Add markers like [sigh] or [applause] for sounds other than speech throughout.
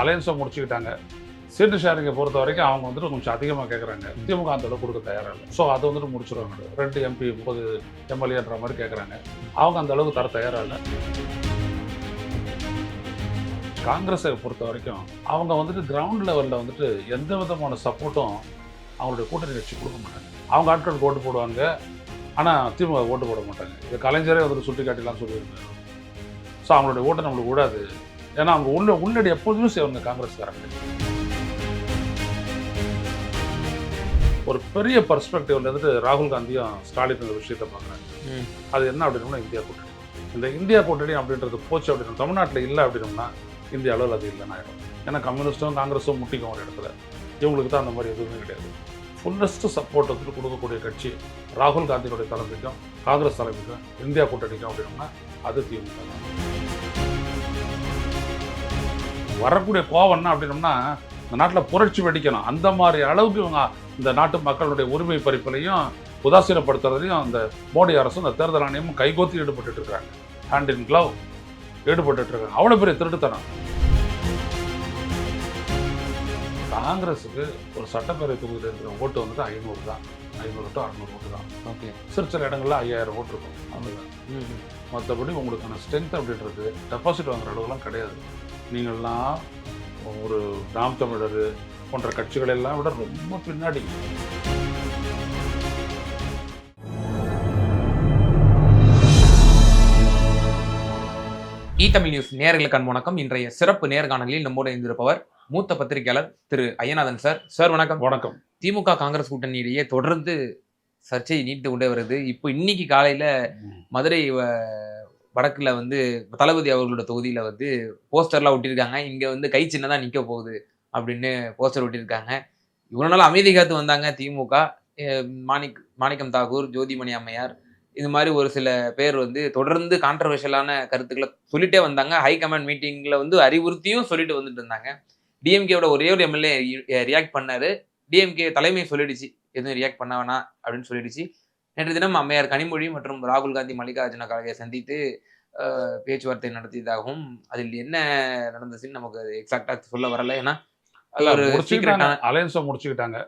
அலையன்ஸை முடிச்சுக்கிட்டாங்க. சீட்டு ஷேரிங்கை பொறுத்த வரைக்கும் அவங்க வந்துட்டு கொஞ்சம் அதிகமாக கேட்குறாங்க திமுக அந்த அளவுக்கு கொடுக்க தயாராக இல்லை. ஸோ அதை வந்துட்டு முடிச்சிருவாங்க. ரெண்டு எம்பி முப்பது எம்எல்ஏன்ற மாதிரி கேட்குறாங்க அவங்க அந்த அளவுக்கு தர தயாராக இல்லை. காங்கிரஸை பொறுத்த வரைக்கும் அவங்க வந்துட்டு கிரவுண்ட் லெவலில் வந்துட்டு எந்த விதமான சப்போர்ட்டும் அவங்களுடைய கூட்டணி கட்சி கொடுக்க மாட்டாங்க. அவங்க ஆட்களுக்கு ஓட்டு போடுவாங்க. ஆனால் திமுக ஓட்டு போட மாட்டாங்க. இது கலைஞரே வந்துட்டு சுட்டி காட்டிலாம் சொல்லியிருந்தாங்க ஸோ அவங்களுடைய ஓட்டை நம்மளுக்கு கூடாது ஏன்னா அவங்க உள்ள உள்ளடி எப்போதுமே செய்வாங்க காங்கிரஸ்காரங்க. ஒரு பெரிய பர்ஸ்பெக்டிவ்ல இருந்துட்டு ராகுல் காந்தியும் ஸ்டாலின் இந்த விஷயத்தை பார்க்குறாங்க. அது என்ன அப்படின்னா இந்தியா கூட்டணி. இந்த இந்தியா கூட்டணி அப்படின்றது போச்சு அப்படின்னா தமிழ்நாட்டில் இல்லை அப்படின்னோம்னா இந்திய அளவில் அது இல்லைன்னு ஆயிடும். ஏன்னா கம்யூனிஸ்ட்டும் காங்கிரஸும் முட்டிக்கும் ஒரு இடத்துல. இவங்களுக்கு தான் அந்த மாதிரி எதுவுமே கிடையாது. ஃபுல்லஸ்ட் சப்போர்ட் வந்துட்டு கொடுக்கக்கூடிய கட்சி ராகுல் காந்தியினுடைய தலைமைக்கும் காங்கிரஸ் தலைமைக்கும் இந்தியா கூட்டணிக்கும் அப்படின்னோம்னா அது திமுக தான். வரக்கூடிய கோவம் என்ன அப்படின்னோம்னா இந்த நாட்டில் புரட்சி வெடிக்கணும். அந்த மாதிரி அளவுக்கு இவங்க இந்த நாட்டு மக்களுடைய உரிமை பறிப்பிலையும் உதாசீனப்படுத்துறதையும் அந்த மோடி அரசும் இந்த தேர்தல் ஆணையமும் கைகோத்தி ஈடுபட்டு இருக்காங்க. ஹேண்ட் இன் க்ளவ் ஈடுபட்டு இருக்காங்க. அவ்வளோ பெரிய திருட்டுத்தனம். காங்கிரஸுக்கு ஒரு சட்டப்பேரவை தொகுதியில் இருக்கிற ஓட்டு வந்துட்டு ஐநூறு தான். ஐநூறு டு அறநூறு ஓட்டு தான். ஓகே. சிறு சில இடங்கள்ல ஐயாயிரம் ஓட்டு இருக்கும். அவ்வளோதான் மற்றபடி உங்களுக்கான ஸ்ட்ரென்த் அப்படின்றது டெபாசிட் வாங்குற அளவுலாம் கிடையாது. நீங்கள்லாம் ஒரு நாம் தமிழர் போன்ற கட்சிகள் எல்லாம் விட ரொம்ப பின்னாடி. இ தமிழ் நியூஸ் நேர்களுக்கு அன்பு வணக்கம். இன்றைய சிறப்பு நேர்காணலில் நம்மோடு இருந்திருப்பவர் மூத்த பத்திரிகையாளர் திரு ஐயநாதன் சார். சார் வணக்கம். வணக்கம். திமுக காங்கிரஸ் கூட்டணியிலேயே தொடர்ந்து சர்ச்சை நீட்டு கொண்டே வருது. இப்போ இன்னைக்கு காலையில மதுரை வடக்கில் வந்து தளபதி அவர்களோட தொகுதியில் வந்து போஸ்டர்லாம் ஒட்டியிருக்காங்க. இங்கே வந்து கை சின்னதாக நிற்க போகுது அப்படின்னு போஸ்டர் ஒட்டியிருக்காங்க. இவ்வளோ நாள் அமைதி காத்து வந்தாங்க திமுக. மாணிக் மாணிக்கம் தாகூர் ஜோதிமணி அம்மையார். இது மாதிரி ஒரு சில பேர் வந்து தொடர்ந்து கான்ட்ரவர்ஷியலான கருத்துக்களை சொல்லிட்டே வந்தாங்க. ஹை கமாண்ட் மீட்டிங்கில் வந்து அறிவுறுத்தியும் சொல்லிட்டு வந்துட்டு இருந்தாங்க. டிஎம்கேவோட ஒரே ஒரு எம்எல்ஏ ரியாக்ட் பண்ணாரு. டிஎம்கே தலைமை சொல்லிடுச்சு. எதுவும் ரியாக்ட் பண்ண வேணாம் அப்படின்னு சொல்லிடுச்சு. நேற்று தினம் அம்மையார் கனிமொழி மற்றும் ராகுல் காந்தி மல்லிகார்ஜுன கார்கே சந்தித்து பேச்சுவார்த்தை நடத்தியதாகவும் அதில் என்ன நடந்துச்சுன்னு நமக்கு எக்ஸாக்டா சொல்ல வரல. ஏன்னா அலையன்ஸை முடிச்சுக்கிட்டாங்க.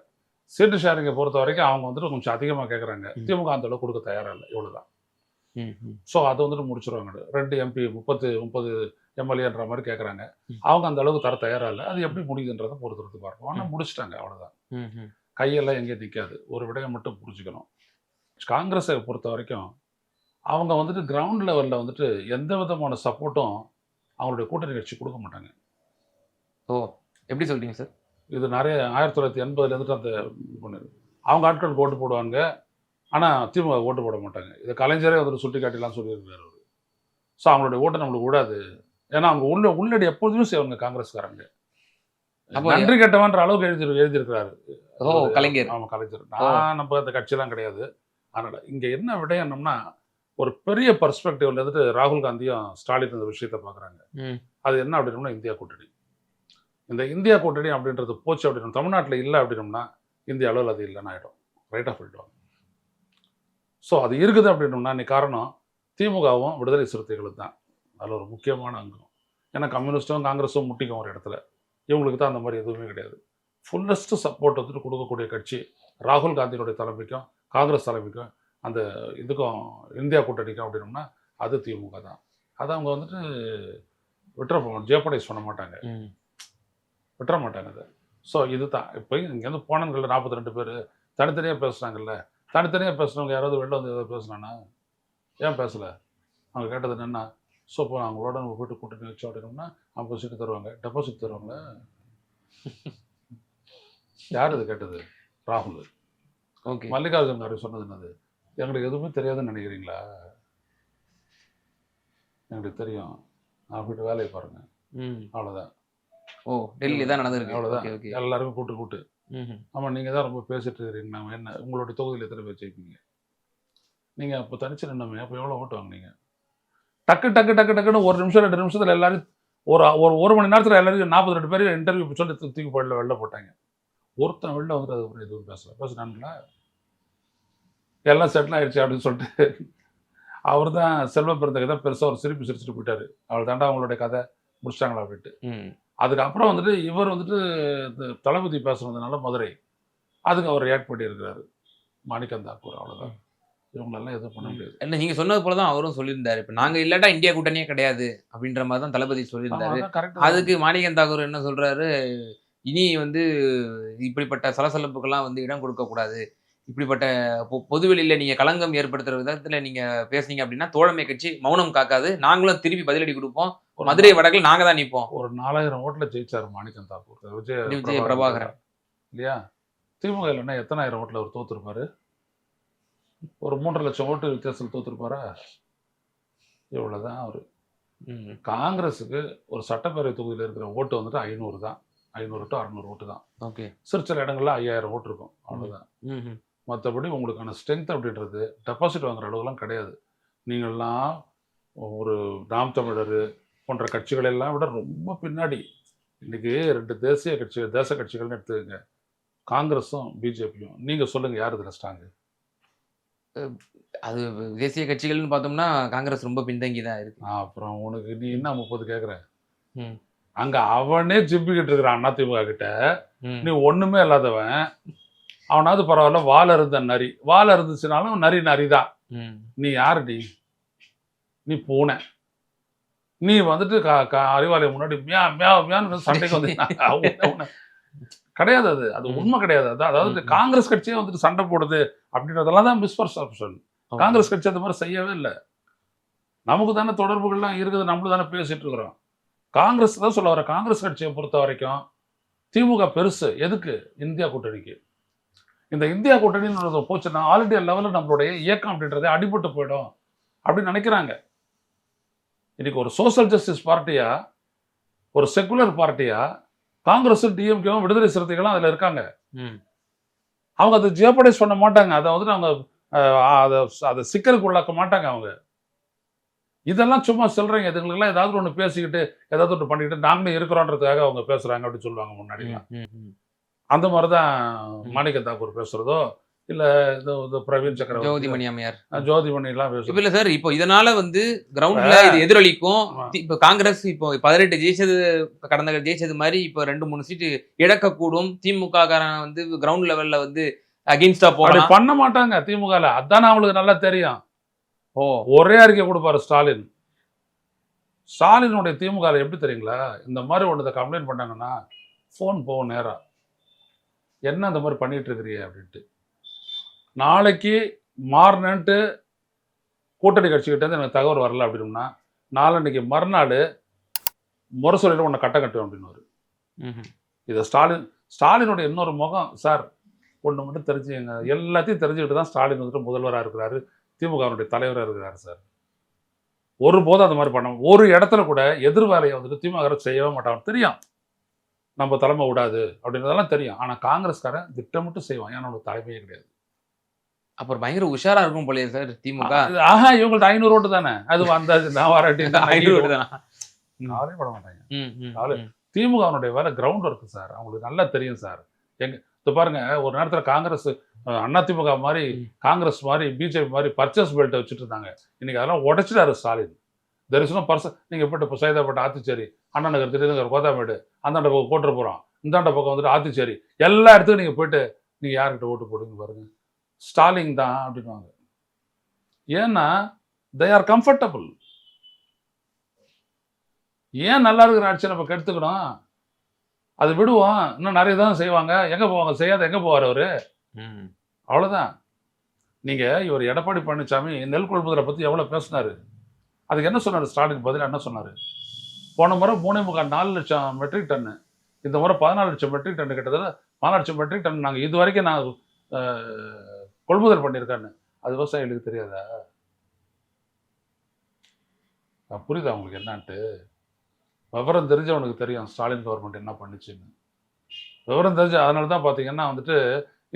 சீட்டு ஷேரிங்கை பொறுத்த வரைக்கும் அவங்க வந்துட்டு கொஞ்சம் அதிகமாக கேட்குறாங்க. திமுக அந்த அளவுக்கு கொடுக்க தயாராக இல்லை. இவ்வளோதான் ஸோ அதை வந்துட்டு முடிச்சிருவாங்க. ரெண்டு எம்பி முப்பத்து முப்பது எம்எல்ஏன்ற மாதிரி கேட்குறாங்க. அவங்க அந்த அளவுக்கு தர தயாராக இல்லை. அது எப்படி முடியுதுன்றதை பொறுத்துறது பார்ப்போம். ஆனால் முடிச்சிட்டாங்க. அவ்வளோதான் கையெல்லாம் எங்கேயும் நிற்காது ஒரு விடயம் மட்டும் புரிஞ்சுக்கணும். காங்கிரஸை பொறுத்த வரைக்கும் அவங்க வந்துட்டு கிரவுண்ட் லெவலில் வந்துட்டு எந்த விதமான சப்போர்ட்டும் அவங்களுடைய கூட்டணி கட்சி கொடுக்க மாட்டாங்க. ஓ எப்படி சொல்றீங்க சார்? இது நிறைய ஆயிரத்தி தொள்ளாயிரத்தி எண்பதுலேருந்துட்டு அந்த இது பண்ணுது அவங்க ஆட்களுக்கு ஓட்டு போடுவாங்க ஆனால் திமுக ஓட்டு போட மாட்டாங்க. இதை கலைஞரே வந்துட்டு சுட்டி காட்டிலாம் சொல்லியிருக்காரு அவர். ஸோ அவங்களுடைய ஓட்டு நம்மளுக்கு கூடாது ஏன்னா அவங்க உள்ள உள்ளடி எப்போதுமே செய்வாங்க காங்கிரஸ்காரங்க. நன்றி கெட்டவன்ற அளவுக்கு எழுதி எழுதியிருக்கிறாரு. ஓ கலைஞர். ஆமாம் கலைஞர். நான் நம்ம அந்த கட்சியெல்லாம் கிடையாது. அதனால் இங்கே என்ன விடயம்னா ஒரு பெரிய பர்ஸ்பெக்டிவ்ல இருந்துட்டு ராகுல் காந்தியும் ஸ்டாலின் இந்த விஷயத்தை பார்க்குறாங்க. அது என்ன அப்படின்னோம்னா இந்தியா கூட்டணி. இந்த இந்தியா கூட்டணி அப்படின்றது போச்சு அப்படின்னா தமிழ்நாட்டில் இல்லை அப்படின்னோம்னா இந்திய அளவில் அது இல்லைன்னு ஆகிடும் ரைட்டாக சொல்லிடுவாங்க ஸோ அது இருக்குது அப்படின்னோம்னா இன்னைக்கு காரணம் திமுகவும் விடுதலை சிறுத்தைகளும் தான். அதில் ஒரு முக்கியமான அங்கம். ஏன்னா கம்யூனிஸ்ட்டும் காங்கிரஸும் முட்டிக்கும் ஒரு இடத்துல. இவங்களுக்கு தான் அந்த மாதிரி எதுவுமே கிடையாது. ஃபுல்லஸ்ட் சப்போர்ட் வந்துட்டு கொடுக்கக்கூடிய கட்சி ராகுல் காந்தியினுடைய தலைமைக்கும் காங்கிரஸ் தலைமைக்கும் அந்த இதுக்கும் இந்தியா கூட்டணிக்கும் அப்படின்னோம்னா அது திமுக தான். அதை அவங்க வந்துட்டு விட்டுற ஜேப்படைஸ் பண்ண மாட்டாங்க. விட்டுற மாட்டாங்க அதை. ஸோ இதுதான் இப்போ இங்கேருந்து போனவங்களில் நாற்பத்தி ரெண்டு பேர் தனித்தனியாக பேசுனாங்கல்ல தனித்தனியாக பேசுனவங்க யாராவது வெளில வந்து ஏதாவது பேசுனானா ஏன் பேசலை? அவங்க கேட்டது என்னென்னா ஸோ இப்போ அவங்களோட நம்ம போயிட்டு கூட்டணி வச்சோம் அப்படின்னோம்னா ஐம்பது சீட்டு தருவாங்க. டெபாசிட் தருவாங்க [laughs] யார் இது கேட்டது? ராகுல். ஓகே. மல்லிகார்ஜுன் கார்கே சொன்னது என்னது? எங்களுக்கு எதுவுமே தெரியாதுன்னு நினைக்கிறீங்களா? எங்களுக்கு தெரியும். நான் போயிட்டு வேலையை பாருங்க. அவ்வளோதான் ஓ டெல்லியில தான் நடந்திருக்கு. ஓகே எல்லாருக்கும் கூட்டு கூட்டு. ஆமாம் நீங்கள் தான் ரொம்ப பேசிட்டு இருக்கிறீங்க. நம்ம என்ன உங்களுடைய தொகுதியில் எத்தனை பேர் ஜெயிப்பீங்க? நீங்கள் அப்போ தனிச்சு நின்னமே அப்போ எவ்வளோ ஓட்டு வாங்குனீங்க? டக்கு டக்கு டக்கு டக்குன்னு ஒரு நிமிஷம் ரெண்டு நிமிஷத்தில் எல்லாரும் ஒரு ஒரு ஒரு மணி நேரத்தில் எல்லாரும் நாற்பது ரெண்டு பேர் இன்டர்வியூ சொல்லி தூக்கி போடல வெளில போட்டாங்க. ஒருத்தன் வெளில வந்து அதுக்கப்புறம் எதுவும் பேசல. பேசுனாங்களா எல்லாம் செட்டில் ஆயிடுச்சு அப்படின்னு சொல்லிட்டு அவர் தான் செல்வ பிறந்தக்கு தான் பெருசாக ஒரு சிரிப்பு சிரிச்சுட்டு போயிட்டாரு. அவள் தாண்டா அவங்களுடைய கதை முடிச்சிட்டாங்களா அப்படின்ட்டு. அதுக்கப்புறம் வந்துட்டு இவர் வந்துட்டு இந்த தளபதி பேசுனதுனால மதுரை. அதுக்கு அவர் ரியாக்ட் பண்ணியிருக்கிறாரு. மாணிக்கம் தாக்கூர் அவ்வளோதான் இவங்களெல்லாம் எதுவும் பண்ண முடியாது. இல்ல நீங்க சொன்னது போல தான் அவரும் சொல்லியிருந்தாரு. இப்ப நாங்க இல்லாட்டா இந்தியா கூட்டணியே கிடையாது அப்படின்ற மாதிரி தான் தளபதி சொல்லியிருந்தாரு. கரெக்ட் அதுக்கு மாணிக்கம் தாக்கூர் என்ன சொல்றாரு? இனி வந்து இப்படிப்பட்ட சலசலப்புக்கெல்லாம் வந்து இடம் கொடுக்க கூடாது இப்படிப்பட்ட பொதுவெளியில நீங்க களங்கம் ஏற்படுத்துற விதத்துல நீங்க பேசுனீங்க அப்படின்னா தோழமை கட்சி மௌனம் காக்காது. நாங்களும் திருப்பி பதிலடி கொடுப்போம். மதுரை வடக்கில் நாங்க தான் நிப்போம். ஒரு நாலாயிரம் ஓட்டுல ஜெயிச்சார் மாணிக்கம் தாக்கூர் விஜய விஜய பிரபாகரன். இல்லையா? திமுக இல்லைன்னா எத்தனாயிரம் ஓட்டுல அவர் தோத்துருப்பாரு? ஒரு மூன்றரை லட்சம் ஓட்டு வித்தியாசத்தில் தோத்துருப்பாரா? இவ்வளவுதான் அவர். காங்கிரஸுக்கு ஒரு சட்டப்பேரவை தொகுதியில் இருக்கிற ஓட்டு வந்துட்டு ஐநூறு தான். ஐநூறு டு அறநூறு ஓட்டு தான். ஓகே. சிறு சில இடங்கள்ல ஐயாயிரம் ஓட்டு இருக்கும். ம். மற்றபடி உங்களுக்கான ஸ்ட்ரென்த் அப்படின்றது டெபாசிட் வாங்குற அளவுலாம் கிடையாது. நீங்கள்லாம் ஒரு நாம் தமிழர் போன்ற கட்சிகள் எல்லாம் விட ரொம்ப பின்னாடி. இன்னைக்கு ரெண்டு தேசிய கட்சிகள் தேச கட்சிகள்னு எடுத்துக்கங்க. காங்கிரஸும் பிஜேபியும். நீங்க சொல்லுங்க யார் இதில் ஸ்ட்ராங்கு அது தேசிய கட்சிகள்னு பார்த்தோம்னா காங்கிரஸ் ரொம்ப பின்தங்கி தான் இருக்கு. அப்புறம் உனக்கு நீ என்ன முப்பது கேட்குற. அங்க அவனே ஜிம்பிக்கிட்டு இருக்கிறான் அதிமுக கிட்ட. நீ ஒண்ணுமே இல்லாதவன். அவனாவது பரவாயில்ல வால் இருந்த நரி. வால் இருந்துச்சுனாலும் நரி நரி தான். நீ யாரு நீ பூனை. நீ வந்துட்டு அறிவாலயம் முன்னாடி மியா மியா மியான்னு சண்டைக்கு வந்து [laughs] கிடையாது அது. அது. உண்மை கிடையாது அது. அதாவது. காங்கிரஸ் கட்சியே வந்துட்டு சண்டை போடுது அப்படின்றதெல்லாம் தான் மிஸ்பர்செப்ஷன் காங்கிரஸ் கட்சி அந்த மாதிரி செய்யவே இல்லை. நமக்கு தானே தொடர்புகள்லாம் இருக்குது நம்மளும் தானே பேசிட்டு இருக்கிறோம். காங்கிரஸ் தான் சொல்ல வர காங்கிரஸ் கட்சியை பொறுத்த வரைக்கும் திமுக பெருசு. எதுக்கு? இந்தியா கூட்டணிக்கு. இந்த இந்தியா கூட்டணின்னு போச்சுன்னா ஆல் இண்டியா லெவலில் நம்மளுடைய இயக்கம் அப்படின்றதே அடிபட்டு போயிடும் அப்படின்னு நினைக்கிறாங்க. இன்னைக்கு ஒரு சோஷியல் ஜஸ்டிஸ் பார்ட்டியா ஒரு செக்குலர் பார்ட்டியா காங்கிரஸ் டிஎம்கேவும் விடுதலை சிறுத்தைகளும் அதில் இருக்காங்க. அவங்க அதை ஜியோபடைஸ் பண்ண மாட்டாங்க. அதை வந்துட்டு அவங்க அதை அதை சிக்கலுக்கு உள்ளாக்க மாட்டாங்க அவங்க. இதெல்லாம் சும்மா சொல்றீங்க. இதுங்களுக்கெல்லாம் ஏதாவது ஒன்று பேசிக்கிட்டு ஏதாவது ஒன்று பண்ணிக்கிட்டு நாங்களும் இருக்கிறோன்றதுக்காக அவங்க பேசுறாங்க அப்படின்னு சொல்லுவாங்க முன்னாடி. அந்த மாதிரி தான் மாணிக்க தாக்கூர் பேசுறதோ இல்ல இந்த பிரவீன் சக்கரவர்த்தி ஜோதிமணி அம்மையார். அஹ், ஜோதிமணி எல்லாம் இப்ப பேசுறது இல்ல சார் இப்போ இதனால வந்து கிரவுண்ட்ல இது எதிரொலிக்கும். இப்ப காங்கிரஸ் இப்போ பதினெட்டு ஜெயிச்சது கடந்த ஜெயிச்சது மாதிரி இப்போ ரெண்டு மூணு சீட்டு இழக்கக்கூடும். திமுக காரன் வந்து கிரவுண்ட் லெவல்ல வந்து அகெயின்ஸ்டா அப்படி போடலாம் பண்ண மாட்டாங்க திமுகல. அதான் அவங்களுக்கு நல்லா தெரியும். ஓ. ஒரே அறிக்கை கொடுப்பாரு ஸ்டாலின். ஸ்டாலினுடைய திமுக எப்படி தெரியுங்களா? இந்த மாதிரி ஒன்றதை கம்ப்ளைண்ட் பண்ணாங்கன்னா ஃபோன் போகும் நேரா. என்ன இந்த மாதிரி பண்ணிட்டு இருக்கிறீங்க அப்படின்ட்டு. நாளைக்கு மாறினன்ட்டு கூட்டணி கட்சிக்கிட்ட இருந்து எனக்கு தகவல் வரல அப்படின்னா நாளன்னைக்கு மறுநாள் முரசொலியில் உன்னை கட்ட கட்டுவேன் அப்படின்னு. இதை ஸ்டாலின் ஸ்டாலினுடைய இன்னொரு முகம் சார் ஒன்று மட்டும் தெரிஞ்சுங்க எல்லாத்தையும் தெரிஞ்சுக்கிட்டு தான் ஸ்டாலின் வந்துட்டு முதல்வராக இருக்கிறாரு திமுகவினுடைய தலைவராக இருக்கிறாரு சார். ஒருபோதும் அந்த மாதிரி பண்ண ஒரு இடத்துல கூட எதிர் வேலையை வந்துட்டு திமுக செய்யவே மாட்டாங்க தெரியும்? நம்ம தலைமை விடாது அப்படின்றதெல்லாம் தெரியும். ஆனால் காங்கிரஸ்காரன் திட்டமிட்டு செய்வான். ஏன்னா தலைமையே கிடையாது. அப்புறம் பயங்கர உஷாரா இருக்கும் போலயே சார் திமுக. ஆஹா இவங்கள்ட்ட ஐநூறு ஓட்டு தானே? அது வந்தாது நான் வராட்டி ஐநூறு தானா? கவலையே பட மாட்டாங்க. திமுகவினுடைய வேலை கிரவுண்ட் ஒர்க் சார். அவங்களுக்கு நல்லா தெரியும் சார். எங்க இப்போ பாருங்க ஒரு நேரத்தில் காங்கிரஸ் அண்ணா திமுக மாதிரி. காங்கிரஸ் மாதிரி பிஜேபி மாதிரி பர்ச்சேஸ் பெல்ட்டை வச்சுட்டு இருந்தாங்க. இன்னைக்கு அதெல்லாம் உடைச்சிட்டாரு ஸ்டாலின். தரிசனம் பர்ச நீங்கள் போட்டு இப்போ சைதாப்பேட்டை ஆத்திச்சேரி அண்ணா நகர் திருநகர் கோதாமேடு அந்தாண்ட பக்கம் போட்டுற போகிறோம் இந்தாண்ட பக்கம் வந்துட்டு ஆத்திச்சேரி. எல்லா இடத்துக்கும் நீங்கள் போயிட்டு நீங்கள் யார்கிட்ட ஓட்டு போடுங்க பாருங்க. ஸ்டாலின் தான் அப்படின்வாங்க ஏன்னா தே ஆர் கம்ஃபர்டபுள் ஏன் நல்லா இருக்கிற ஆட்சியை நம்ம கெடுத்துக்கணும்? அது விடுவோம். இன்னும் நிறைய தான் செய்வாங்க. எங்கே போவாங்க? செய்யாத எங்கே போவார் அவர். அவ்வளோதான் நீங்கள் இவர் எடப்பாடி பழனிசாமி நெல் கொள்முதலை பற்றி எவ்வளோ பேசினாரு? அதுக்கு என்ன சொன்னார்? ஸ்டாலின் பதில் என்ன சொன்னார்? போன முறை மூணே முக்கால் நாலு லட்சம் மெட்ரிக் டன்னு இந்த முறை பதினாலு லட்சம் மெட்ரிக் டன் கிட்டத்தட்ட பதினாலு லட்சம் மெட்ரிக் டன் நாங்கள் இது வரைக்கும் நான் கொள்முதல் பண்ணியிருக்கேன்னு. அது விவசாயிகளுக்கு தெரியாதா? புரியுதா உங்களுக்கு என்னான்ட்டு? விவரம் தெரிஞ்சவனுக்கு தெரியும். ஸ்டாலின் கவர்மெண்ட் என்ன பண்ணுச்சுன்னு. விவரம் தெரிஞ்சு அதனால தான் பார்த்தீங்கன்னா வந்துட்டு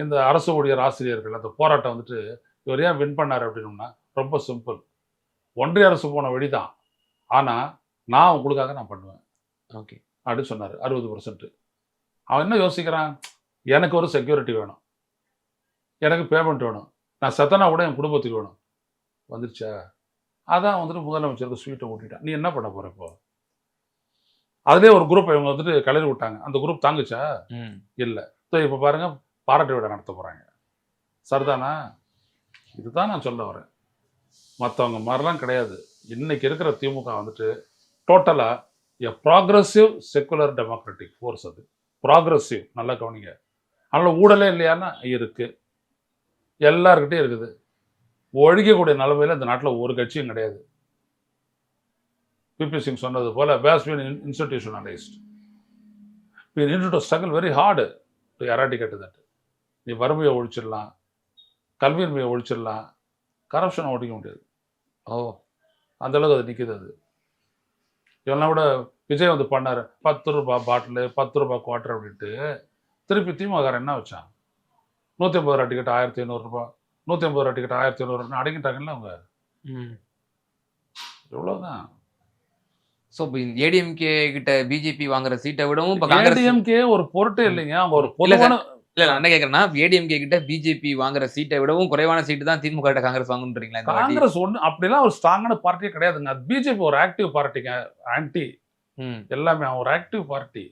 இந்த அரசு ஊழியர் ஆசிரியர்கள் அந்த போராட்டம் வந்துட்டு இவர் ஏன் வின் பண்ணார் அப்படின்னோம்னா ரொம்ப சிம்பிள் ஒன்றிய அரசு போன வழிதான். ஆனால் நான் உங்களுக்காக நான் பண்ணுவேன். ஓகே. அப்படின்னு சொன்னார். அறுபது பர்சன்ட் அவன் என்ன யோசிக்கிறான்? எனக்கு ஒரு செக்யூரிட்டி வேணும். எனக்கு பேமெண்ட் வேணும். நான் செத்தனா கூட என் குடும்பத்துக்கு வேணும். வந்துருச்சா? அதான் வந்துட்டு முதலமைச்சருக்கு ஸ்வீட்டை ஊட்டிட்டான். நீ என்ன பண்ண போற இப்போ? அதுலேயே ஒரு குரூப் இவங்க வந்துட்டு கிளறி விட்டாங்க. அந்த குரூப் தாங்குச்சா? இல்லை. ஸோ இப்போ பாருங்க பாராட்டு விழா நடத்த போகிறாங்க சரிதானா? இதுதான் நான் சொல்ல வரேன். மற்றவங்க மாதிரிலாம் கிடையாது. இன்னைக்கு இருக்கிற திமுக வந்துட்டு டோட்டலாக a progressive secular democratic force அது. ப்ராக்ரஸிவ் நல்லா கவனிங்க. அதனால் ஊழலே இல்லையான்னா இருக்குது எல்லாருக்கிட்டே இருக்குது. ஒழிக்கக்கூடிய நிலைமையில இந்த நாட்டில் ஒரு கட்சியும் கிடையாது. பிபி சிங் சொன்னது போல் has been institutionalised we need to struggle very hard to eradicate that நீ வறுமையை ஒழிச்சிடலாம் கல்வியின்மையை ஒழிச்சிடலாம் கரப்ஷனை ஒழிக்க முடியாது ஓ அந்த அளவுக்கு அது நிற்கிது அது. இவெல்லாம் விட விஜய் வந்து பண்ணாரு. பத்து ரூபாய் பாட்டிலு பத்து ரூபாய் குவார்டர் அப்படின்ட்டு. திருப்பி திமுக என்ன வச்சான்? நூற்றி ஐம்பது ரூபா டிக்கெட் ஆயிரத்தி ஐநூறுரூபா நூற்றி ஐம்பது ரூபா டிக்கெட் ஆயிரத்தி ஐநூறுரூவா அடங்கிட்டாங்கல்ல அவங்க. இவ்வளோதான் ஸோ இப்போ ஏடிஎம்கே கிட்ட பிஜேபி வாங்குற சீட்டை விடவும் ஏடிஎம்கே ஒரு பொருட்டே இல்லைங்க. அவங்க ஒரு. பொதுவான இல்ல நான் என்ன கேக்குறேன்னா ஏடிஎம்கே கிட்ட பிஜேபி வாங்குற சீட்டை விடவும் குறைவான சீட்டு தான் திமுக கிட்ட காங்கிரஸ் வாங்குன்றீங்களா காங்கிரஸ் ஒன்று அப்படிலாம் ஒரு ஸ்ட்ராங்கான பார்ட்டியே கிடையாதுங்க. பிஜேபி ஒரு ஆக்டிவ் பார்ட்டிங்க ஆன்டி எல்லாமே அவன் ஒரு ஆக்டிவ் பார்ட்டி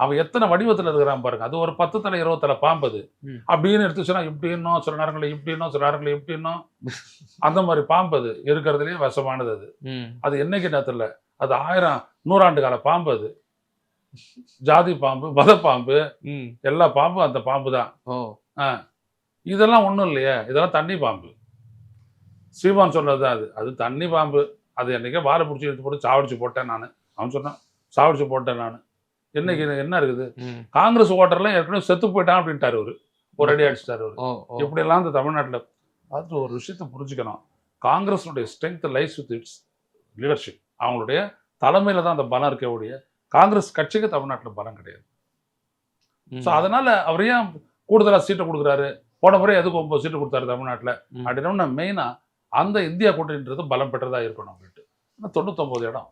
அவன் எத்தனை வடிவத்தில் இருக்கிறான் பாருங்க. அது ஒரு பத்து தலை இருபது தலை பாம்பு அது. ம். அப்படின்னு எடுத்துச்சுன்னா இப்படின்னும் சில நேரங்களில் இப்படின்னும் சில நேரங்களில் இப்படின்னும் அந்த மாதிரி பாம்பு அது இருக்கிறதுலேயே விஷமானது அது. அது என்னைக்கு நேரத்தில் அது ஆயிரம் நூறாண்டு கால பாம்பு அது. ஜாதி பாம்பு மத பாம்பு எல்லா பாம்பும் அந்த பாம்பு தான் ஓ இதெல்லாம் ஒன்றும் இல்லையே. இதெல்லாம் தண்ணி பாம்பு. சீமான் சொன்னது தான் அது. அது தண்ணி பாம்பு. அது என்னைக்கே வாழை பிடிச்சி எடுத்து போட்டு சாவடிச்சு போட்டேன் நான். அவன் சொன்னான் சாவடிச்சு போட்டேன் நான். என்னைக்கு என்ன இருக்குது? காங்கிரஸ் ஓட்டர்லாம் ஏற்கனவே செத்து போயிட்டான் அப்படின்ட்டாரு அவரு. ஒரு அடி அடிச்சிட்டாரு அவரு. இப்படியெல்லாம் இந்த தமிழ்நாட்டில் அது ஒரு விஷயத்தை புரிஞ்சுக்கணும். காங்கிரஸினுடைய strength lies with its leadership அவங்களுடைய தலைமையில தான் அந்த பலம் இருக்க ஒழிய காங்கிரஸ் கட்சிக்கு தமிழ்நாட்டில் பலம் கிடையாது. ஸோ அதனால அவர் ஏன் கூடுதலா சீட்டை கொடுக்குறாரு? போன முறை எதுக்கு ஒன்பது சீட்டு கொடுத்தாரு தமிழ்நாட்டில். அப்படின்னா மெயினா அந்த இந்தியா கூட்டணின்றது பலம் பெற்றதா இருக்கணும் அப்படின்ட்டு ஆனா தொண்ணூத்தொன்பது இடம்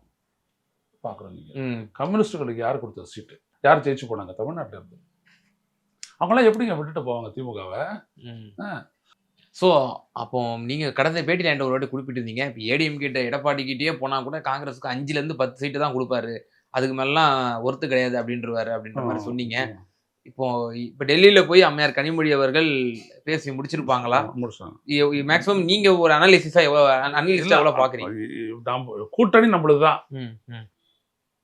பார்க்குறோம் நீங்க. ம் கம்யூனிஸ்டுகளுக்கு யார் கொடுத்த சீட்டு யார் ஜெயிச்சு போனாங்க? தமிழ்நாட்டில் இருந்து. அவங்களாம் எப்படிங்க விட்டுட்டு போவாங்க திமுகவை? ஸோ அப்போ நீங்க கடந்த பேட்டியில் என்கிட்ட ஒரு வாட்டி குறிப்பிட்டிருந்தீங்க. இப்போ ஏடிஎம் கிட்ட எடப்பாடி கிட்டயே போனா கூட காங்கிரஸுக்கு அஞ்சுல இருந்து பத்து சீட்டு தான் கொடுப்பாரு. அதுக்கு மேலாம் ஒர்த்து கிடையாது அப்படின்றவாரு அப்படின்ற மாதிரி சொன்னீங்க. இப்போ இப்போ டெல்லியில போய் அம்மையார் கனிமொழி அவர்கள் பேசி முடிச்சிருப்பாங்களா? முடிச்சாங்க மேக்ஸிமம் நீங்க ஒரு அனாலிசிஸா எவ்வளவு அனலிஸ்டா எவ்வளவு பாக்குறீங்க? நம்ம கூட்டணி நம்மளுது தான் ம், ம்,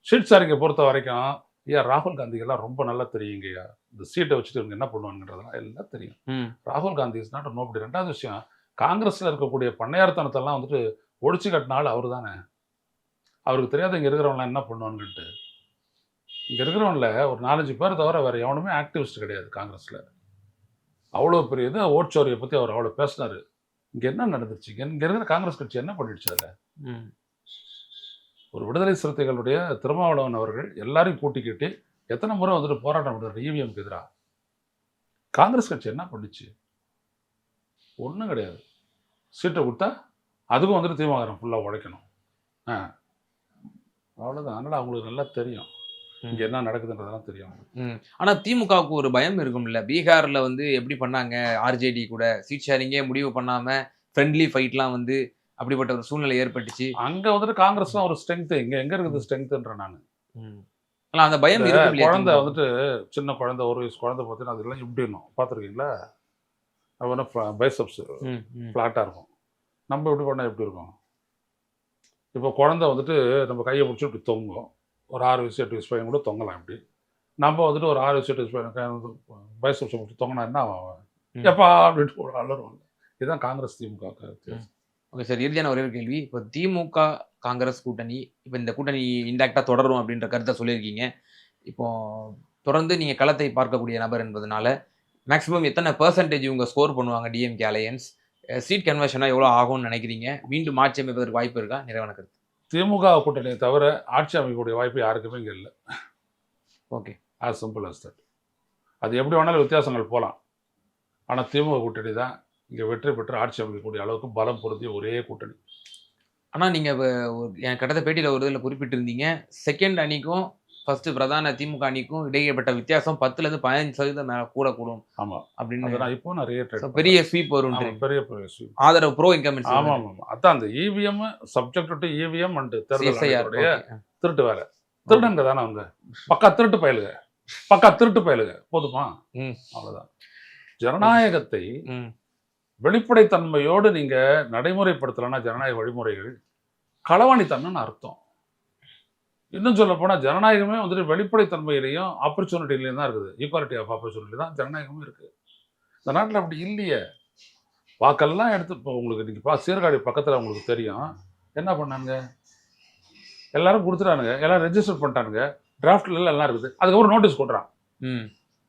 ஷீட் சாரிங்க பொறுத்த வரைக்கும் ஐயா ராகுல் காந்திக்கெல்லாம் ரொம்ப நல்லா தெரியுங்கய்யா இந்த சீட்டை வச்சுட்டு இவங்க என்ன பண்ணுவாங்கன்றதெல்லாம் எல்லாம் தெரியும். ராகுல் காந்தி இஸ் நாட் நோபடி ரெண்டாவது விஷயம் காங்கிரஸ்ல இருக்கக்கூடிய பண்ணையார்த்தனத்தெல்லாம் வந்துட்டு ஒழிச்சு கட்டின ஆள் அவர் தானே அவருக்கு தெரியாத இங்க இருக்கிறவங்களாம் என்ன பண்ணுவாங்கன்ட்டு இங்க இருக்கிறவன்ல ஒரு நாலஞ்சு பேர் தவிர வேற எவனுமே ஆக்டிவிஸ்ட் கிடையாது காங்கிரஸ்ல. அவ்வளோ பெரிய இது ஓட்சோரியை பத்தி அவர் அவ்வளோ பேசினாரு. இங்க என்ன நடந்துச்சு இங்க இங்க இருக்கிற காங்கிரஸ் கட்சி என்ன பண்ணிடுச்சு அதுல? ஒரு விடுதலை சிறுத்தைகளுடைய திருமாவளவன் அவர்கள் எல்லாரையும் கூட்டிக்கிட்டு எத்தனை முறை வந்துட்டு போராட்டம் பண்ணுறாரு இவிஎம்க்கு எதிராக காங்கிரஸ் கட்சி என்ன பண்ணுச்சு? ஒன்றும் கிடையாது. சீட்டை கொடுத்தா அதுக்கும் வந்துட்டு திமுக ஃபுல்லாக உழைக்கணும் ஆ. அவ்வளோதான் அதனால் அவங்களுக்கு நல்லா தெரியும். இங்கே என்ன நடக்குதுன்றதெல்லாம் தெரியும் ம். ஆனா திமுகவுக்கு ஒரு பயம் இருக்கும்ல. பீகார்ல வந்து எப்படி பண்ணாங்க ஆர்ஜேடி கூட? சீட் ஷேரிங்கே முடிவு பண்ணாம ஃப்ரெண்ட்லி ஃபைட்லாம் வந்து அப்படிப்பட்ட ஒரு சூழ்நிலை ஏற்பட்டுச்சு. அங்கே வந்துட்டு காங்கிரஸ் தான் ஒரு ஸ்ட்ரென்த்து இங்கே எங்கே இருக்குது ஸ்ட்ரென்த்துன்ற நான். ம். ஆனா அந்த பயம் இல்லையா குழந்தை? வந்துட்டு சின்ன குழந்தை ஒரு வயசு குழந்தை பார்த்தீங்கன்னா அதெல்லாம் இப்படினும் பார்த்துருக்கீங்களா? அவனா பைசப்ஸ். ஃப்ளாட்டாக இருக்கும். நம்ம எப்படி பண்ணால் எப்படி இருக்கும்? இப்போ குழந்தை வந்துட்டு நம்ம கையை பிடிச்சி இப்படி தொங்கும். ஒரு ஆறு வயசு எட்டு வயசு பையன் கூட தொங்கலாம் இப்படி. நம்ம வந்துட்டு ஒரு ஆறு வயசு எட்டு வயசு பையன் பைசப்ஸ் பிடிச்சி தொங்கினா என்ன ஆகும் அவன். எப்பா அப்படின்ட்டு ஒரு அலறுவாங்க இதுதான் காங்கிரஸ் திமுக வித்தியாசம். Okay sir. இறுதியான ஒரே ஒரு கேள்வி. இப்போ திமுக காங்கிரஸ் கூட்டணி இப்போ இந்த கூட்டணி இன்டாக்டா தொடரும் அப்படின்ற கருத்தை சொல்லியிருக்கீங்க. இப்போ தொடர்ந்து நீங்க களத்தை பார்க்கக்கூடிய நபர் என்பதனால மேக்ஸிமம் எத்தனை பெர்சன்டேஜ் இவங்க ஸ்கோர் பண்ணுவாங்க டிஎம்கே அலையன்ஸ் சீட் கன்வர்ஷனாக எவ்வளோ ஆகும்னு நினைக்கிறீங்க? மீண்டும் ஆட்சி அமைப்பதற்கு வாய்ப்பு இருக்கா? நிறைவான கருத்து. திமுக கூட்டணியை தவிர ஆட்சி அமைக்கக்கூடிய வாய்ப்பு யாருக்குமே இங்கே இல்லை. Okay. As simple as that. அது எப்படி வேணாலும் வித்தியாசங்கள் போகலாம் ஆனால் திமுக கூட்டணி தான் இங்கே வெற்றி பெற்று ஆட்சி அமைக்கக்கூடிய அளவுக்கு பலம் பொருந்திய ஒரே கூட்டணி. ஆனால் நீங்கள் என் கடந்த பேட்டியில் ஒரு இதில் குறிப்பிட்டிருந்தீங்க. செகண்ட் அணிக்கும் ஃபர்ஸ்ட் பிரதான திமுக அணிக்கும் இடையேப்பட்ட வித்தியாசம் பத்துலேருந்து பதினஞ்சு சதவீதம் மேலே கூட கூடும் ஆமாம் அப்படின்னு நான் இப்போ நிறைய So, பெரிய ஸ்வீப் வரும் பெரிய sweep. ஆதரவு ப்ரோ இன்கம் ஆமா ஆமா ஆமா. அதான் அந்த EVM subject to EVM and தேர்தல் திருட்டு வேலை. திருடங்க தானே அவங்க. பக்கா திருட்டு பயலுக பக்கா திருட்டு பயலுக போதுமா. அவ்வளவுதான். ஜனநாயகத்தை வெளிப்படைத்தன்மையோடு நீங்க நடைமுறைப்படுத்தலைன்னா ஜனநாயக வழிமுறைகள் களவாணித்தன்மைன்னு அர்த்தம். இன்னும் சொல்ல போனா ஜனநாயகமே வந்துட்டு வெளிப்படைத்தன்மையிலையும் ஆப்பர்ச்சுனிட்டிலையும் தான் இருக்குது. ஈக்குவாலிட்டி ஆஃப் ஆப்பர்ச்சுனிட்டி தான் ஜனநாயகமும் இருக்கு. இந்த நாட்டில் அப்படி இல்லையே. வாக்கெல்லாம் எடுத்து இப்போ உங்களுக்கு இன்னைக்கு பா சீர்காழி பக்கத்தில் உங்களுக்கு தெரியும். என்ன பண்ணானுங்க? எல்லாரும் கொடுத்துட்டானுங்க. எல்லாரும் ரெஜிஸ்டர் பண்ணிட்டானுங்க. டிராஃப்ட்ல எல்லாம் இருக்குது. அதுக்கப்புறம் நோட்டீஸ் கொடுறான்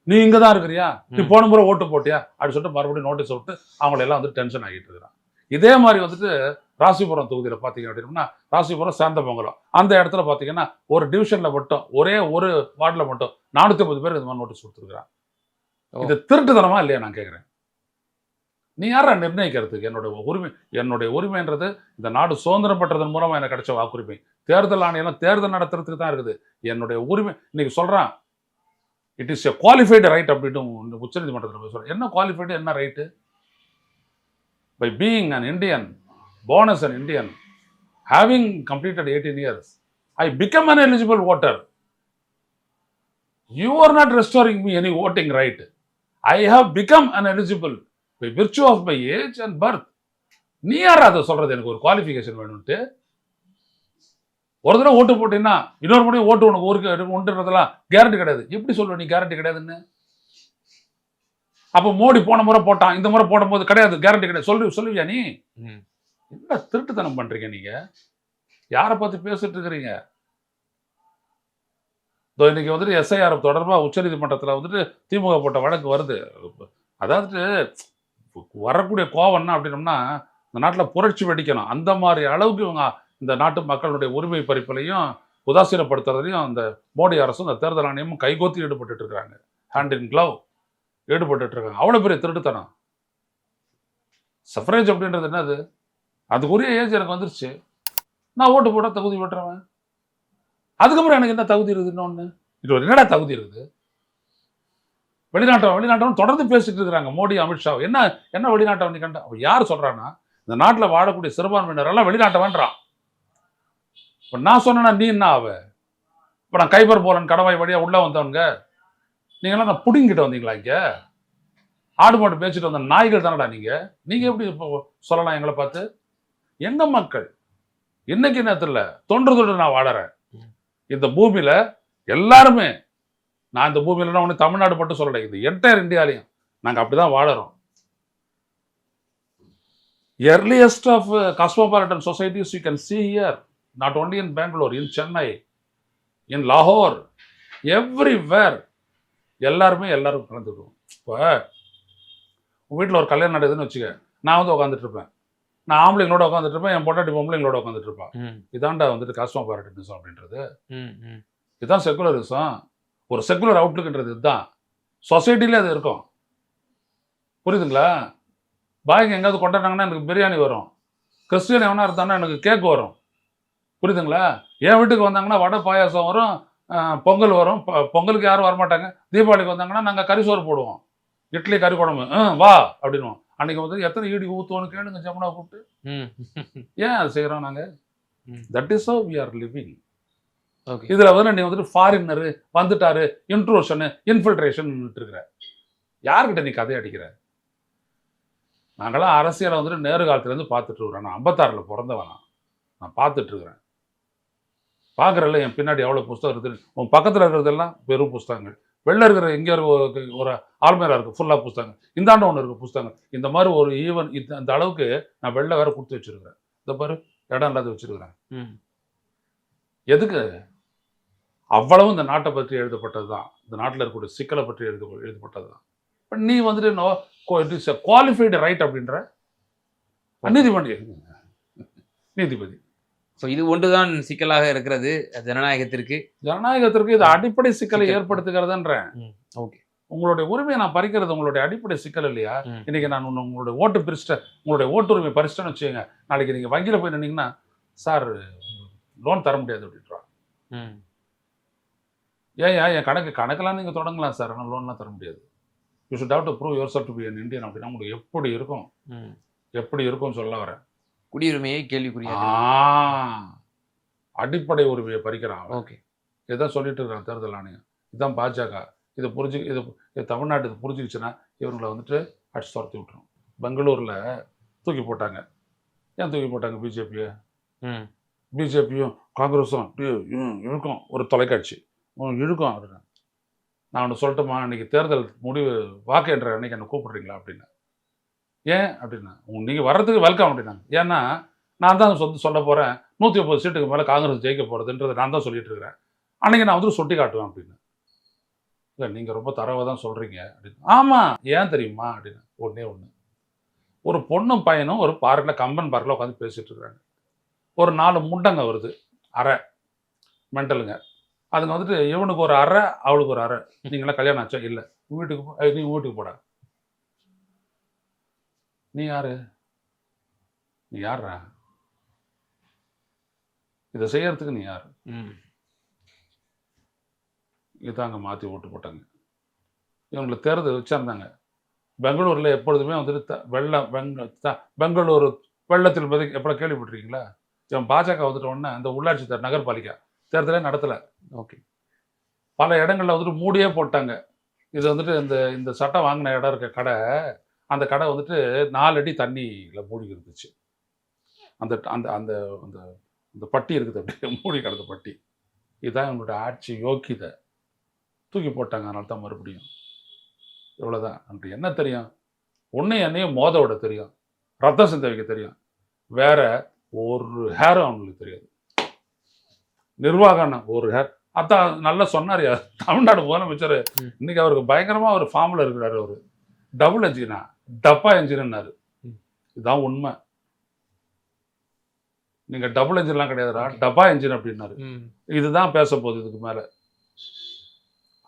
நீ இங்க தான் இருக்கிறியா? நீ. போன முறை ஓட்டு போட்டியா? அப்படி சொல்லிட்டு மறுபடியும் நோட்டீஸ் விட்டு அவங்கள எல்லாம் வந்து டென்ஷன் ஆகிட்டு இருக்கிறான். இதே மாதிரி வந்துட்டு ராசிபுரம் தொகுதியில பாத்தீங்க அப்படின்னா ராசிபுரம் சாந்தமங்கலம் அந்த இடத்துல பாத்தீங்கன்னா ஒரு டிவிஷன்ல மட்டும் ஒரே ஒரு வார்டுல மட்டும் நானூத்தி ஐம்பது பேர் இந்த மாதிரி நோட்டீஸ் கொடுத்துருக்கான் ஓ. இது திருட்டுத்தனமா இல்லையா நான் கேட்குறேன் நீ யாரா நிர்ணயிக்கிறதுக்கு? என்னோட உரிமை என்னுடைய உரிமைன்றது இந்த நாடு சுதந்திரம் பெற்றதன் மூலமா எனக்கு கிடைச்ச வாக்குரிமை தேர்தல் ஆணையம் தேர்தல் நடத்துறதுக்கு தான் இருக்குது. என்னுடைய உரிமை இன்னைக்கு சொல்றான். It is a qualified right அப்படின்னு உச்சநீதிமன்றத்தில் போய் சொல்றேன். என்ன குவாலிஃபைடு என்ன right by being an Indian born as an Indian having completed eighteen years I become an eligible voter you are not restoring me any voting right I have become an eligible by virtue of my age and birth நீ யார் அதை சொல்றது எனக்கு ஒரு qualification வேணும்ட்டு. ஒரு தடவை ஓட்டு போட்டீங்கன்னா இன்னொரு முறை ஓட்டு உனக்கு ஊருக்கு உண்டுன்றதெல்லாம் கேரண்டி கிடையாது. எப்படி சொல்லுவ நீ கேரண்டி கிடையாதுன்னு? அப்போ மோடி போன முறை போட்டான் இந்த முறை போடும்போது கிடையாது கேரண்டி கிடையாது. சொல்லு சொல்லுவியா நீ? என்ன திருட்டுத்தனம் பண்றீங்க நீங்க? யாரை பார்த்து பேசிட்டு இருக்கிறீங்க? இன்னைக்கு வந்துட்டு எஸ்ஐஆர் தொடர்பாக உச்சநீதிமன்றத்தில் வந்துட்டு திமுக போட்ட வழக்கு வருது. அதாவது வரக்கூடிய கோவம் என்ன அப்படின்னம்னா இந்த நாட்டில் புரட்சி வெடிக்கணும். அந்த மாதிரி அளவுக்கு இவங்க இந்த நாட்டு மக்களுடைய உரிமை பறிப்புலையும் உதாசீனப்படுத்துறதுலையும் அந்த மோடி அரசும் இந்த தேர்தல் ஆணையமும் கைகோத்தி ஈடுபட்டுட்டு இருக்கிறாங்க. ஹேண்ட் இன் க்ளவ் ஈடுபட்டுட்டு இருக்காங்க. அவ்வளோ பெரிய திருட்டுத்தனம். சஃப்ரேஜ் அப்படின்றது என்னது? அதுக்குரிய ஏஜ் எனக்கு வந்துருச்சு. நான் ஓட்டு போட தகுதி பெற்றவன். அதுக்கப்புறம் எனக்கு என்ன தகுதி இருக்குது இன்னொன்று இது ஒரு என்னடா தகுதி இருக்குது? வெளிநாட்டம் வெளிநாட்டம் தொடர்ந்து பேசிட்டு இருக்கிறாங்க மோடி அமித்ஷா என்ன என்ன வெளிநாட்டம் நீ கண்ட? யார் சொல்கிறான்னா இந்த நாட்டில் வாழக்கூடிய சிறுபான்மையினரெல்லாம் வெளிநாட்டவன்றான். இப்போ நான் சொன்னேன்னா நீ என்ன ஆவ? இப்போ நான் கைபர் போலன் கடவாய் வழியாக உள்ளே வந்தவங்க நீங்களாம் நான் புடிங்கிட்ட வந்தீங்களா இங்கே? ஆடு மாடு பேசிட்டு வந்த நாய்கள் தானடா நீங்கள் நீங்கள் எப்படி இப்போ சொல்லலாம் எங்களை பார்த்து? எங்க மக்கள்? இன்னைக்கு நேரத்தில் தொன்று தொன்று நான் வாழறேன். இந்த பூமியில எல்லாருமே நான் இந்த பூமியில ஒன்று தமிழ்நாடு மட்டும் சொல்லலை இந்த என்டையர் இந்தியாலையும் நாங்கள் அப்படிதான் வாழறோம். Earliest of uh, cosmopolitan societies you can see here not only in bangalore in chennai in lahore everywhere எல்லாருமே எல்லாரும் கலந்துக்குவோம் இப்போ உங்கள் வீட்டில் ஒரு கல்யாணம் நடக்குதுன்னு வச்சுக்க நான் வந்து உட்காந்துட்டு இருப்பேன். நான் ஆம்பளைங்களோட உட்காந்துட்டு இருப்பேன் என் பொண்டாட்டி பொம்பளைங்களோட உட்காந்துட்டு இருப்பான் இதாண்டா வந்துட்டு காஸ்மோபாலிட்டனிசம் அப்படின்றது. ம் ம். இதுதான் செக்குலரிசம் ஒரு செக்குலர் அவுட்லுக்ன்றது இதுதான். சொசைட்டிலே அது இருக்கும். புரியுதுங்களா? பாய்ங்க எங்கேயாவது கொண்டாடினாங்கன்னா எனக்கு பிரியாணி வரும். கிறிஸ்டியன் எவனா இருந்தாங்கன்னா எனக்கு கேக் வரும். புரியுதுங்களா? என் வீட்டுக்கு வந்தாங்கன்னா வடை பாயாசம் வரும் பொங்கல் வரும். பொங்கலுக்கு யாரும் வரமாட்டாங்க. தீபாவளிக்கு வந்தாங்கன்னா நாங்கள் கறி சோறு போடுவோம். இட்லி கறி குழம்பு. ம் வா அப்படின்னுவோம். அன்னைக்கு வந்து எத்தனை ஈடி ஊற்றுவோன்னு கேளுங்க ஜமுனா கூப்பிட்டு. ம். ஏன் அது செய்கிறோம் நாங்கள். That is how we are living. Okay இதுல வந்து நீ வந்துட்டு ஃபாரினரு வந்துட்டாரு இன்ட்ரோஷனு இன்ஃபில்ட்ரேஷன் இருக்கிற யார்கிட்ட நீ கதை அடிக்கிற? நாங்களாம் அரசியலை வந்துட்டு நேரு காலத்துல இருந்து பார்த்துட்டு இருக்கிறோம். நான் ஐம்பத்தாறுல பிறந்தவனா நான். பார்த்துட்டு இருக்கிறேன். பார்க்குறல என் பின்னாடி எவ்வளோ புஸ்தகம் இருக்குது? உன் பக்கத்தில் இருக்கிறதெல்லாம் வெறும் புஸ்தகங்கள். வெளில இருக்கிற எங்கே ஒரு ஒரு ஆல்மேரா இருக்குது ஃபுல்லாக புஸ்தகங்கள் இந்தாண்ட ஒன்று இருக்குது புஸ்தகங்கள் இந்த மாதிரி ஒரு ஈவன் இந்த அந்த அளவுக்கு நான் வெளில வேற கொடுத்து வச்சிருக்கிறேன். இந்த பாரு இடம் இல்லாத வச்சிருக்கிறேன். ம். எதுக்கு? அவ்வளவும் இந்த நாட்டை பற்றி எழுதப்பட்டது தான் இந்த நாட்டில் இருக்கக்கூடிய சிக்கலை பற்றி எழுத எழுதப்பட்டது தான் இப்போ நீ வந்துட்டு no it is qualified right அப்படின்ற? நீதிபதி. நீதிபதி. ஸோ இது ஒன்றுதான் சிக்கலாக இருக்கிறது. ஜனநாயகத்திற்கு. ஜனநாயகத்திற்கு இது அடிப்படை சிக்கலை. ஏற்படுத்துகிறதுன்றேன். ஓகே. உங்களுடைய உரிமையை நான் பறிக்கிறது உங்களுடைய அடிப்படை சிக்கல் இல்லையா. இன்னைக்கு நான் உங்களுடைய ஓட்டு பிரிச்சிட்டேன் உங்களுடைய ஓட்டு உரிமை பறிச்சிட்டேன்னு வச்சுக்கோங்க. நாளைக்கு நீங்கள் வங்கியில் போய் நின்னீங்கன்னா சார் லோன் தர முடியாது அப்படின்றான் ஏன் என் கணக்கு கணக்கெல்லாம் நீங்கள் தொடங்கலாம் சார். ஆனால் லோன்லாம் தர முடியாது. You should have to prove yourself to be an Indian அப்படின்னா உங்களுக்கு எப்படி இருக்கும்? எப்படி இருக்கும்னு சொல்ல வரேன். குடியுரிமையை கேள்விக்குரிய அடிப்படை உரிமையை பறிக்கிறான். ஓகே. இதான் சொல்லிட்டு இருக்காங்க தேர்தல் ஆணையம். இதுதான் பாஜக. இதை புரிஞ்சு இது இது தமிழ்நாடு இது புரிஞ்சுக்கிச்சுன்னா இவங்களை வந்துட்டு அடிச்சு துரத்தி விட்டுரும். பெங்களூரில் தூக்கி போட்டாங்க. ஏன் தூக்கி போட்டாங்க பிஜேபியை? ம். பிஜேபியும் காங்கிரஸும் இழுக்கும் ஒரு தொலைக்காட்சி. இழுக்கும் நான் ஒன்று சொல்லட்டுமா? இன்னைக்கு தேர்தல் முடிவு வாக்கு என்ற அன்னைக்கு என்னை கூப்பிடுறீங்களா அப்படின்னு. ஏன் அப்படின்னா உங்க நீங்கள் வர்றதுக்கு வெல்கம் அப்படின்னாங்க. ஏன்னா நான் தான் சொந்த சொல்ல போகிறேன் நூற்றி முப்பது சீட்டுக்கு மேலே காங்கிரஸ் ஜெயிக்க போகிறதுன்றதை நான் தான் சொல்லிட்டு இருக்கிறேன். அன்னைக்கு நான் வந்து சுட்டி காட்டுவேன் அப்படின்னு. இல்லை நீங்கள் ரொம்ப தரவை தான் சொல்கிறீங்க அப்படின்னு. ஆமாம் ஏன் தெரியுமா அப்படின்னு. ஒன்றே ஒன்று ஒரு பொண்ணும் பையனும் ஒரு பார்க்கில் கம்பன் பார்க்கில் உட்காந்து பேசிகிட்டு இருக்கிறாங்க. ஒரு நாலு முண்டங்க வருது அரை மென்டலுங்க அதுங்க வந்துட்டு இவனுக்கு ஒரு அரை அவளுக்கு ஒரு அரை. நீங்களாம் கல்யாணம் ஆச்சா? இல்லை. வீட்டுக்கு நீ வீட்டுக்கு போடா. நீ யாரு? நீ யாரா இதை செய்யறதுக்கு நீ யாரு? இதாங்க மாற்றி ஓட்டு போட்டாங்க. இவங்களை தேர்தல் வச்சிருந்தாங்க பெங்களூரில் எப்பொழுதுமே வந்துட்டு த- வெள்ளம் பெங்க த- பெங்களூரு வெள்ளத்தில் பதி எப்போ கேள்விப்பட்டிருக்கீங்களா? இவன் பாஜக வந்துட்ட உடனே அந்த உள்ளாட்சி தே- நகர்பாலிகா தேர்தலே நடத்தலை. ஓகே. பல இடங்கள்ல வந்துட்டு மூடியே போட்டாங்க. இது வந்துட்டு இந்த இந்த சட்டம் வாங்கின இடம் இருக்க கடை. அந்த கடை வந்துட்டு நாலு அடி தண்ணியில் மூடி இருந்துச்சு. அந்த அந்த அந்த அந்த அந்த பட்டி இருக்குது அப்படியே [laughs] மூடி கிடந்த பட்டி. இதுதான் இவங்களோட ஆட்சி யோக்கியதை தூக்கி போட்டாங்க. அதனால தான் மறுபடியும் இவ்வளோதான் எனக்கு என்ன தெரியும்? ஒன்று என்னையும் மோத விட தெரியும். ரத்தம் சிந்த வைக்க தெரியும். வேற ஒரு ஹேரும் அவங்களுக்கு தெரியாது. நிர்வாகம் ஒரு ஹேர் அதான் நல்லா சொன்னார். யார்? தமிழ்நாடு முதலமைச்சர். இன்னைக்கு அவருக்கு பயங்கரமா ஒரு ஃபார்ம்ல இருக்கிறாரு அவரு. டபுள் என்ஜினா டப்பா என்ஜின்னாரு. இதுதான் உண்மை. நீங்க டபுள் என்ஜின்லாம் கிடையாதுடா டப்பா என்ஜின் அப்படின்னாரு. இதுதான் பேச போகுது இதுக்கு மேல.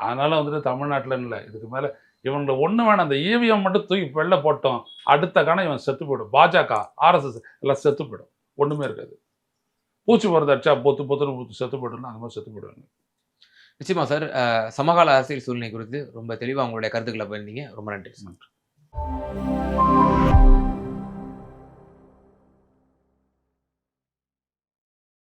அதனால வந்துட்டு தமிழ்நாட்டுல இல்லை இதுக்கு மேல இவங்களை ஒண்ணு வேணாம் அந்த ஈவிஎம் மட்டும் தூக்கி வெளில போட்டோம் அடுத்த கணம் இவன் செத்து போயிடும். பாஜக ஆர்எஸ்எஸ் எல்லாம் செத்து போயிடும். ஒண்ணுமே இருக்காது. பூச்சி மருந்து அடிச்சா பொத்து பொத்துன்னு பூத்து செத்து போயிடும் அந்த மாதிரி செத்து போயிடுவாங்க. நிச்சயமா சார் சமகால அரசியல் சூழ்நிலை குறித்து ரொம்ப தெளிவா உங்களுடைய கருத்துக்களை போயிருந்தீங்க ரொம்ப நன்றி நன்றி. Música